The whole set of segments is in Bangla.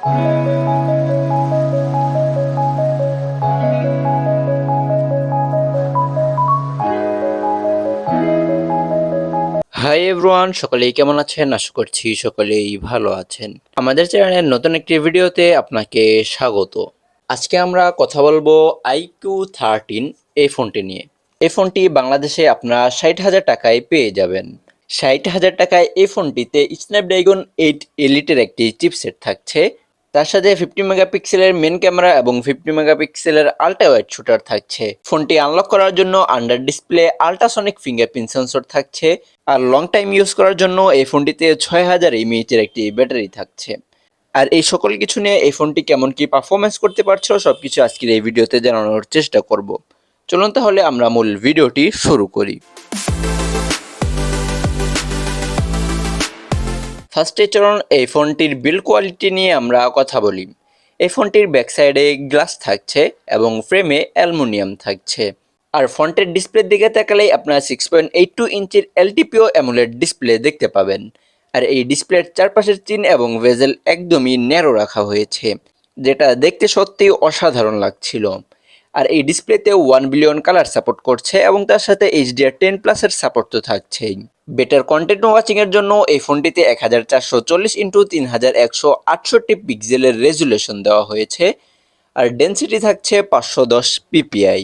হাই এভরিওয়ান সকলেই কেমন আছেন? আশা করছি সকলেই ভালো আছেন। আমাদের চ্যানেলের নতুন একটি ভিডিওতে আপনাকে স্বাগত। আজকে আমরা কথা বলব আইকিউ থার্টিন এই ফোনটি নিয়ে। এই ফোনটি বাংলাদেশে আপনারা ষাট হাজার টাকায় পেয়ে যাবেন। ষাট হাজার টাকায় এই ফোনটিতে স্ন্যাপড্রাগন এইট এলিটের একটি চিপসেট থাকছে। তার সাথে ফিফটি মেগাপিক্সেলের মেন ক্যামেরা এবং ফিফটি মেগাপিক্সেলের আল্ট্রা ওয়াইড শুটার থাকছে। ফোনটি আনলক করার জন্য under display ultrasonic fingerprint sensor থাকছে আর লং টাইম ইউজ করার জন্য এই ফোনটিতে ছয় হাজার এমএইচের একটি ব্যাটারি থাকছে। আর এই সকল কিছু নিয়ে এই ফোনটি কেমন কি পারফরমেন্স করতে পারছ সব কিছু আজকের এই ভিডিওতে জানানোর চেষ্টা করব। চলুন তাহলে আমরা মূল ভিডিওটি শুরু করি। ফার্স্টে চলুন এই ফোনটির বিল্ড কোয়ালিটি নিয়ে আমরা কথা বলি। এই ফোনটির ব্যাক সাইডে গ্লাস থাকছে এবং ফ্রেমে অ্যালুমিনিয়াম থাকছে। আর ফ্রন্টের ডিসপ্লের দিকে তাকালেই আপনারা সিক্স পয়েন্ট এইট টু ইঞ্চির এলটিপিও অ্যামুলেট ডিসপ্লে দেখতে পাবেন। আর এই ডিসপ্লের চারপাশের চিন এবং ভেজেল একদমই ন্যারো রাখা হয়েছে, যেটা দেখতে সত্যিই অসাধারণ লাগছিল। আর এই ডিসপ্লেতে ওয়ান বিলিয়ন কালার সাপোর্ট করছে এবং তার সাথে এইচডিআর টেন প্লাসের সাপোর্ট তো থাকছেই। বেটার কন্টেন্ট ওয়াচিং এর জন্য এই ফোনটিতে এক হাজার চারশো চল্লিশ ইন্টু তিন হাজার একশো আটষট্টি পিক্সেলের রেজুলেশন দেওয়া হয়েছে আর ডেন্সিটি থাকছে পাঁচশো দশ পিপিআই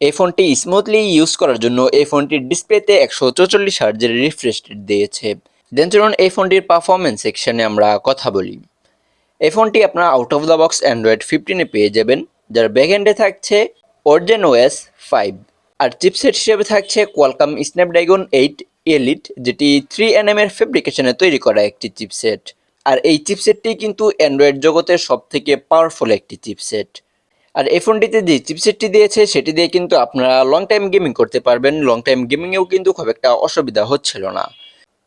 এই ফোনটি স্মুথলি ইউজ করার জন্য এই ফোনটির ডিসপ্লেতে একশো চৌচল্লিশ হার্জের রিফ্রেশ রেট দিয়েছে। দেন চলুন এই ফোনটির পারফরমেন্স সেকশনে আমরা কথা বলি। এই ফোনটি আপনারা out of the box Android ফিফটিনে পেয়ে যাবেন। যার ব্যাকএন্ডে থাকছে অরজেন ওএস ফাইভ আর চিপসেট হিসেবে থাকছে কোয়ালকাম স্ন্যাপড্রাগন এইট এলিট যেটি থ্রি এনএম এর ফেব্রিকেশনে তৈরি করা একটি চিপসেট আর এই চিপসেটটি কিন্তু অ্যান্ড্রয়েড জগতের সব থেকে পাওয়ারফুল একটি চিপসেট আর এই ফোনটিতে যে চিপসেটটি দিয়েছে, সেটি দিয়ে কিন্তু আপনারা লং টাইম গেমিং করতে পারবেন। লং টাইম গেমিংয়েও কিন্তু খুব একটা অসুবিধা হচ্ছিল না।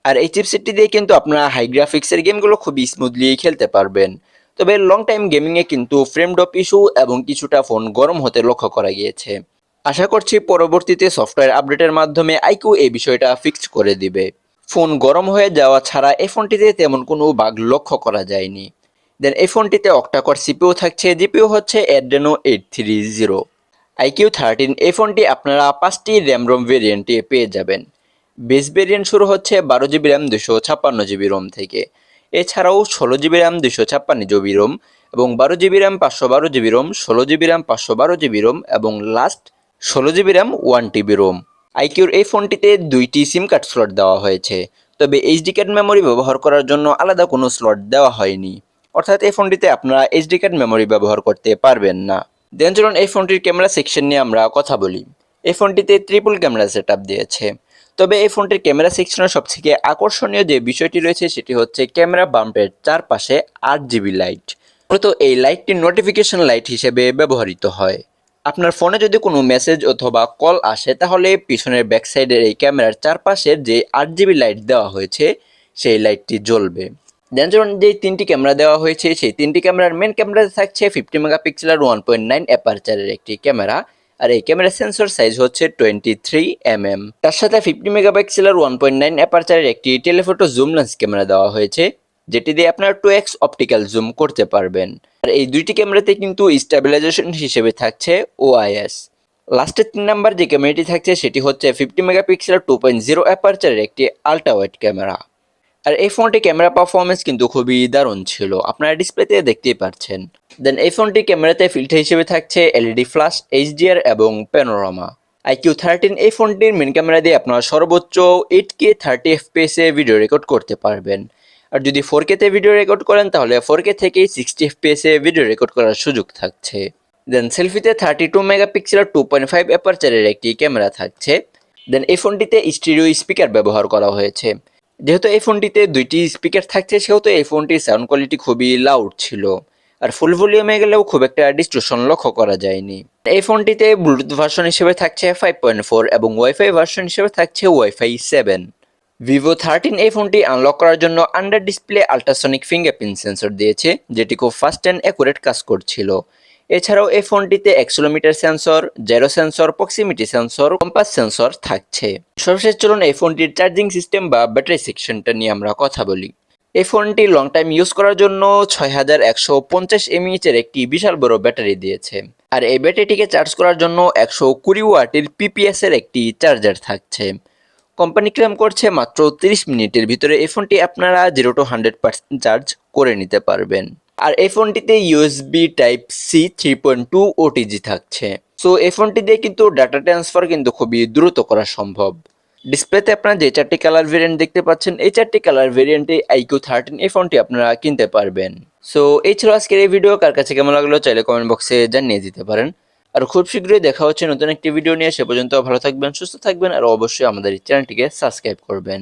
আর এই চিপসেটটি দিয়ে কিন্তু আপনারা হাই গ্রাফিক্সের গেমগুলো খুবই স্মুথলি খেলতে পারবেন। তবে লং টাইম গেমিংয়ে কিন্তু ফ্রেম ড্রপ ইস্যু এবং কিছুটা ফোন গরম হতে লক্ষ্য করা গিয়েছে। আশা করছি পরবর্তীতে সফটওয়্যার আপডেটের মাধ্যমে আইকিউ এই বিষয়টা ফিক্সড করে দিবে। ফোন গরম হয়ে যাওয়া ছাড়া এই ফোনটিতে তেমন কোনো বাগ লক্ষ্য করা যায়নি। দেন এই ফোনটিতে অক্টাকর সিপিও থাকছে জিপিও হচ্ছে Adreno eight three zero iQOO thirteen এই ফোনটি আপনারা পাঁচটি র্যাম রোম ভেরিয়েন্টে পেয়ে যাবেন। বেস ভেরিয়েন্ট শুরু হচ্ছে বারো জিবি র্যাম দুশো ছাপ্পান্ন জিবি রোম থেকে। এছাড়াও ষোলো জিবি র্যাম দুশো ছাপ্পান্ন জিবি রোম এবং বারো জিবি র্যাম, পাঁচশো বারো জিবি রোম, ষোলো জিবি র্যাম, পাঁচশো বারো জিবি রোম এবং লাস্ট ষোলো GB RAM one TB ROM আইকিউর এই ফোনটিতে দুইটি সিম কার্ড স্লট দেওয়া হয়েছে, তবে এইচডি কার্ড মেমোরি ব্যবহার করার জন্য আলাদা কোনো স্লট দেওয়া হয়নি। অর্থাৎ এই ফোনটিতে আপনারা এইচডি কার্ড মেমোরি ব্যবহার করতে পারবেন না। দেন চলুন এই ফোনটির ক্যামেরা সেকশন নিয়ে আমরা কথা বলি। এই ফোনটিতে ট্রিপল ক্যামেরা সেট দিয়েছে। তবে এই ফোনটির ক্যামেরা সেকশনের সবথেকে আকর্ষণীয় যে বিষয়টি রয়েছে সেটি হচ্ছে ক্যামেরা বাম্পের চারপাশে আট জিবি লাইট। মূলত এই লাইটটি নোটিফিকেশন লাইট হিসেবে ব্যবহৃত হয়। আপনার ফোনে যদি কোনো মেসেজ অথবা কল আসে, তাহলে পিছনের ব্যাক সাইডের এই ক্যামেরার চারপাশের যে আট জিবি লাইট দেওয়া হয়েছে, সেই লাইটটি জ্বলবে। দেন যখন যে তিনটি ক্যামেরা দেওয়া হয়েছে, সেই তিনটি ক্যামেরার মেন ক্যামেরাতে থাকছে ফিফটি মেগাপিক্সেলের ওয়ান পয়েন্ট নাইন অ্যাপারচারের একটি ক্যামেরা। আর এই ক্যামেরা সেন্সর সাইজ হচ্ছে টোয়েন্টি থ্রি এম এম তার সাথে ফিফটি মেগাপিক্সেলের ওয়ান পয়েন্ট নাইন অ্যাপারচারের একটি টেলিফোটো জুম লেন্স ক্যামেরা দেওয়া হয়েছে, যেটি দিয়ে আপনারা টু এক্স অপটিক্যাল জুম করতে পারবেন। আর এই দুইটি ক্যামেরাতে কিন্তু স্টেবিলাইজেশন হিসেবে থাকছে ওআইএস লাস্টের তিন নাম্বার যে ক্যামেরাটি থাকছে, সেটি হচ্ছে ফিফটি মেগাপিক্সেলের টু পয়েন্ট জিরো অ্যাপারচারের একটি আল্ট্রা ওয়াইড ক্যামেরা। আর এই ফোনটি ক্যামেরা পারফরমেন্স কিন্তু খুবই দারুণ ছিল। আপনারা ডিসপ্লেতে দেখতেই পাচ্ছেন দেন এই ফোনটি ক্যামেরাতে ফিল্টার হিসেবে থাকছে এলইডি ফ্ল্যাশ এইচডিআর এবং প্যানোরামা আইকিউ থার্টিন এই ফোনটির মেন ক্যামেরা দিয়ে আপনারা সর্বোচ্চ এইট কে থার্টি এফপিএসে ভিডিও রেকর্ড করতে পারবেন। আর যদি ফোর কেতে ভিডিও রেকর্ড করেন, তাহলে ফোর কে থেকেই সিক্সটি এফপিএসে ভিডিও রেকর্ড করার সুযোগ থাকছে। দেন সেলফিতে থার্টি টু মেগাপিক্সেলের টু পয়েন্ট ফাইভ অ্যাপারচারের একটি ক্যামেরা থাকছে। দেন এই ফোনটিতে স্টিরিও স্পিকার ব্যবহার করা হয়েছে। যেহেতু এই ফোনটিতে দুইটি স্পিকার থাকছে, সেহেতু এই ফোনটির সাউন্ড কোয়ালিটি খুবই লাউড ছিল। আর ফুল ভলিউমে গেলেও খুব একটা ডিস্ট্রুশন লক্ষ্য করা যায়নি। এই ফোনটিতে ব্লুটুথ ভার্সন হিসেবে থাকছে ফাইভ পয়েন্ট ফোর এবং ওয়াইফাই ভার্সন হিসেবে থাকছে ওয়াইফাই সেভেন ভিভো থার্টিন এই ফোনটি আনলক করার জন্য under display ultrasonic fingerprint sensor দিয়েছে, যেটি খুব ফাস্ট অ্যান্ড অ্যাকুরেট কাজ করছিল। এছাড়াও এই ফোনটিতে accelerometer sensor, gyro sensor, proximity sensor, compass sensor থাকছে। সর্বশেষ চলুন এই ফোনটির চার্জিং সিস্টেম বা ব্যাটারি সেকশনটা নিয়ে আমরা কথা বলি। এই ফোনটি লং টাইম ইউজ করার জন্য ছয় হাজার একশো পঞ্চাশ এমএইচ এর একটি বিশাল বড় ব্যাটারি দিয়েছে। আর এই ব্যাটারিটিকে চার্জ করার জন্য একশো কুড়ি ওয়াটের পিপিএস এর একটি চার্জার থাকছে। কোম্পানি ক্লেম করছে মাত্র তিরিশ মিনিটের ভিতরে এই ফোনটি আপনারা zero to hundred percent charge করে নিতে পারবেন। আর এই ফোনটিতে USB type C three point two OTG থাকছে। সো এই ফোনটি দিয়ে কিন্তু ডাটা ট্রান্সফার কিন্তু খুবই দ্রুত করা সম্ভব। ডিসপ্লেতে আপনারা যে চারটি কালার ভেরিয়েন্ট দেখতে পাচ্ছেন, এই চারটি কালার ভেরিয়েন্টে আইকিউ থার্টিন এই ফোনটি আপনারা কিনতে পারবেন। সো এই ছিল আজকের এই ভিডিও কার কাছে কেমন লাগল চাইলে কমেন্ট বক্সে জানিয়ে দিতে পারেন। আর খুব শীঘ্রই দেখা হচ্ছে নতুন একটি ভিডিও নিয়ে। সে পর্যন্ত ভালো থাকবেন, সুস্থ থাকবেন, আর অবশ্যই আমাদের এই চ্যানেলটিকে সাবস্ক্রাইব করবেন।